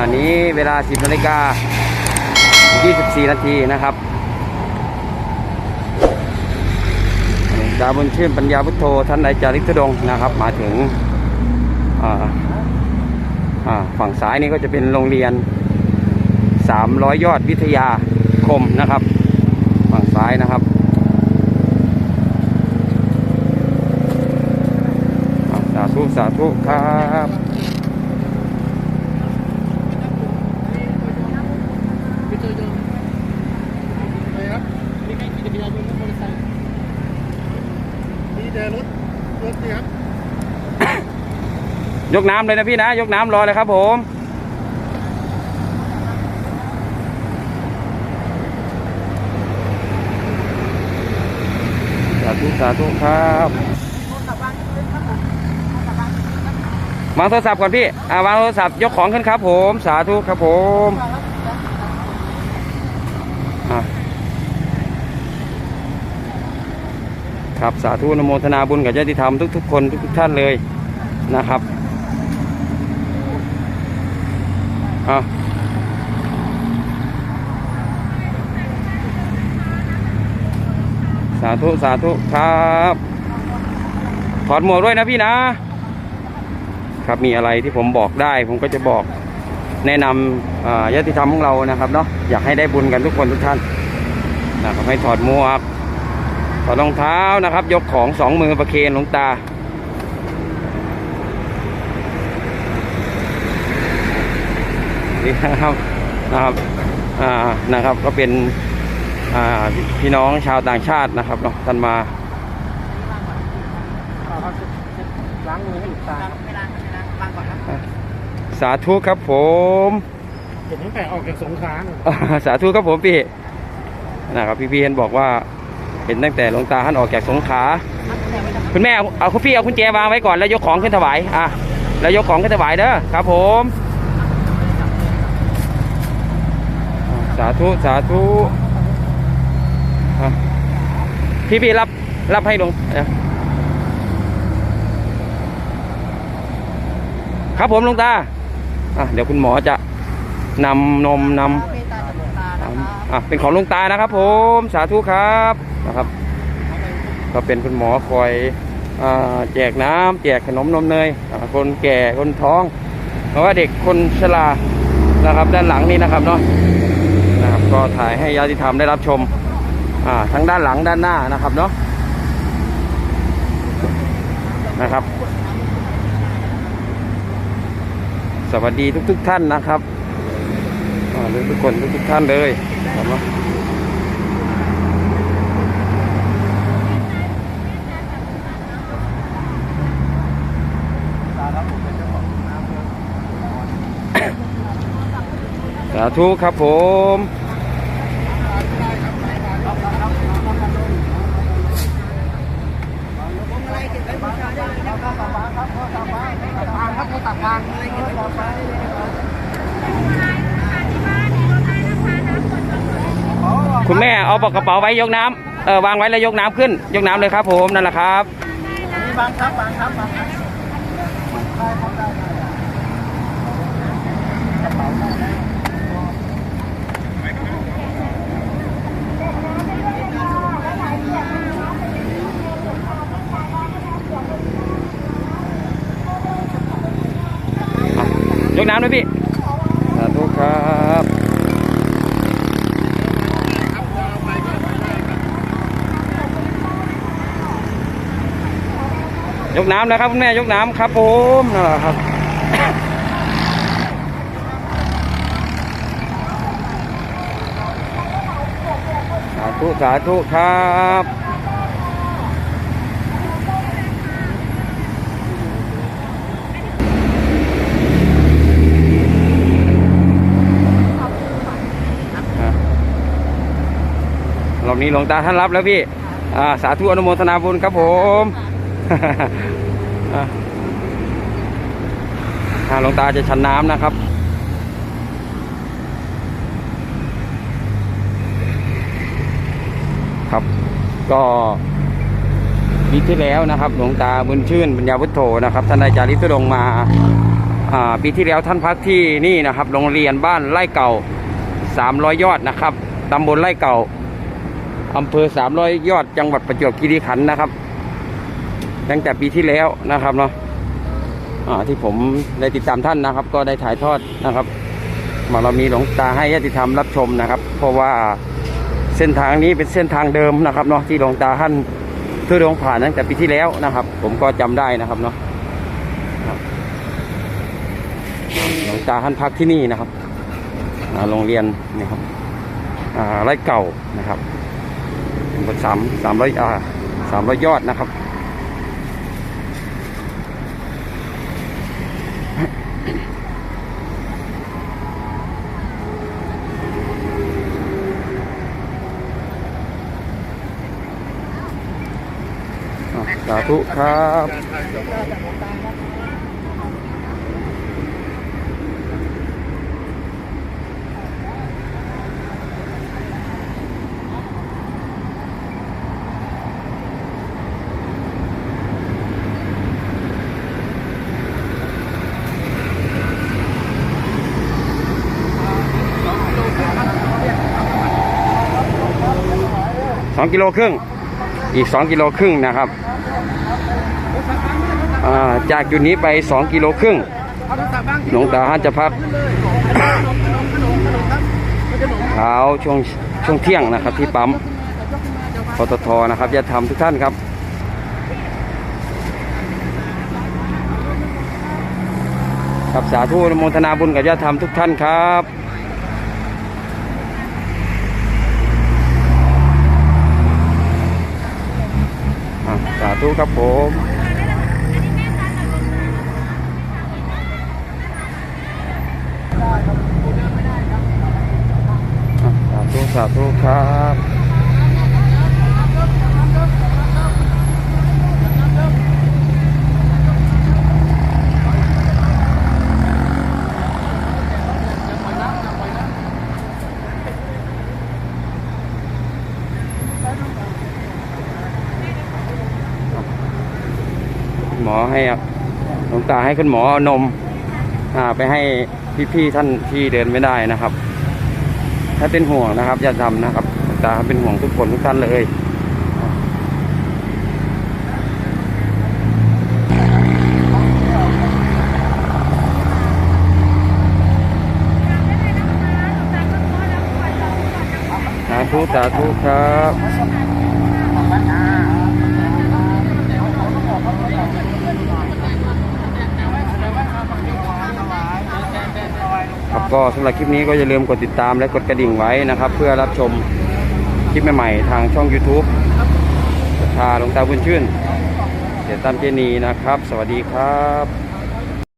ณะนี้เวลา 10นาฬิกา24 นาทีนะครับหลวงตาบุญชื่นปัญญาพุทโธท่านนายจาริกทุดงนะครับ มาถึงอ่าอ่าฝั่งซ้ายนี่ก็จะเป็นโรงเรียน 300 ยอดวิทยาคมนะครับ ฝั่งซ้ายนะครับสาธุสาธุครับ ไปเจอโยมไปครับมีใครขี่จักรยานยนต์มอเตอร์ไซค์มีแต่รถรถนี่ครับ ยกน้ำเลยนะพี่นะ ยกน้ำรอเลยครับผมสาธุสาธุครับวางโทรศัพท์ก่อนพี่อ่าวางโทรศัพท์ยกของขึ้นครับผม สาธุครับผมครับสาธุนโมทนาบุญกับญาติธรรมทุกๆคนทุกๆท่านเลยนะครับ อะสาธุ สาธุ ครับ ถอดหมวกด้วยนะพี่นะ ครับมีอะไรที่ผมบอกได้ ผมก็จะบอกแนะนำอ่าญาติธรรมของเรานะครับเนาะอยากให้ได้บุญกันทุกคนทุกท่านนะครับให้ถอดหมวกถอดรองเท้านะครับ ยกของสองมือประเคนหลวงตา นี่นะครับนะครับอ่านะครับก็เป็นอ่าพี่พี่น้องชาวต่างชาตินะครับเนาะท่านมาล้างมือให้หลุดตาครับไม่ล้างไม่ล้างวางก่อนครับสาธุครับผมเห็นตั้งแต่ออกจากสงขลาอ่าสาธุครับผมพี่นะครับพี่พี่เห็นบอกว่าเห็นตั้งแต่หลวงตาท่านออกจากสงขลาคุณแม่เอาเอาคุณพี่เอาคุณแจวางไว้ก่อนแล้วยกของขึ้นถวายอะแล้วยกของขึ้นถวายเด้อครับผมาสาธุ สาธุอะพี่พี่รับ รับให้หลวงเดี๋ยวครับผมหลวงตาอะเดี๋ยวคุณหมอจะนำนมนำเมตตาจากหลวงตานะครับอะเป็นของหลุงตานะครับ ผมสาธุครับนะครับ ก็เป็นคุณหมอคอยอาแจกน้ำแจกขนมนมเนยอ่าคนแก่คนท้องเพราะว่าเด็กคนชรานะครับ ด้านหลังนี่นะครับเนาะนะครับ ก็ถ่ายให้ญาติธรรมได้รับชมอ่าทั้งด้านหลังด้านหน้านะครับเนาะนะครับ สวัสดีทุก ๆท่านนะครับอ่าทุกคนทุกๆท่านเลยครับเนาะตาครับผมเป็นเจ้าของน้ำครับสาธุครับผม อะไรเก็บไว้บูชาได้เลยนะครับ ตักวางครับเขาตักวางตักวางครับเขาตักวาง อะไรเก็บไว้บูชาได้เลยนะครับ คุณ แม่เอากระเป๋าไว้ยกน้ำเออวางไว้แล้วยกน้ำขึ้น ยกน้ำเลยครับ ผมนั่นแหละครับบางครับบางครับบางครับยกน้ำด้วยพี่ สาธุครับ ย กน้ำนะครับคุณแม่ยกน้ำครับผมนั่นแหละครับสาธุสาธุครับรอบนี้หลวงตาท่านรับแล้วพี่ อ่า สาธุอนุโมทนาบุญครับผม หลวงตาจะชันน้ำนะครับครับ ก็ปีที่แล้วนะครับหลวงตาบุญชื่นปัญญาพุทโธนะครับท่านอาจารย์ลิตุดงมาอ่าปีที่แล้วท่านพักที่นี่นะครับ โรงเรียนบ้านไร่เก่า 300 ยอดนะครับตำบลไร่เก่าอำเภอ 300 ยอดจังหวัดประจวบคีรีขันธ์นะครับ ตั้งแต่ปีที่แล้วนะครับเนาะที่ผมได้ติดตามท่านนะครับ ก็ได้ถ่ายทอดนะครับมาเรามีหลวงตาให้ญาติธรรมรับชมนะครับ เพราะว่าเส้นทางนี้เป็นเส้นทางเดิมนะครับเนาะที่หลวงตาท่านทุดงผ่านตั้งแต่ปีที่แล้วนะครับ ผมก็จำได้นะครับเนาะหลวงตาท่านพักที่นี่นะครับโรงเรียนนี่ครับไร่เก่านะครับเป็นสามสามร้อยอาสามร้อยยอดนะครับาธุครับสองกิโลครึ่ง อีกสองกิโลครึ่งนะครับ จากจุดนี้ไป 2 กิโลครึ่งหลวงตาท่านจะพักเช้าช่วงช่วงเที่ยงนะครับ ที่ปั๊มปตทนะครับญาติธรรมทุกท่านครับกับสาธุอนุโมทนาบุญกับญาติธรรมทุกท่านครับสาธุครับผมอะสาธุสาธุ ครับหมอให้อะหลวงตาให้คุณหมอเอานมอ่าไปให้พี่ๆท่านที่เดินไม่ได้นะครับ ถ้าเป็นห่วงนะครับ อย่าทำนะครับตาเป็นห่วงทุกคนทุกท่านเลยสาธุสาธุครับ ครับ ก็สำหรับคลิปนี้ก็อย่าลืมกดติดตามและกดกระดิ่งไว้นะครับ เพื่อรับชมคลิปใหม่ๆทางช่อง YouTube ชาหลวงตาบุญชื่นเสียตามเจนีนะครับ สวัสดีครับ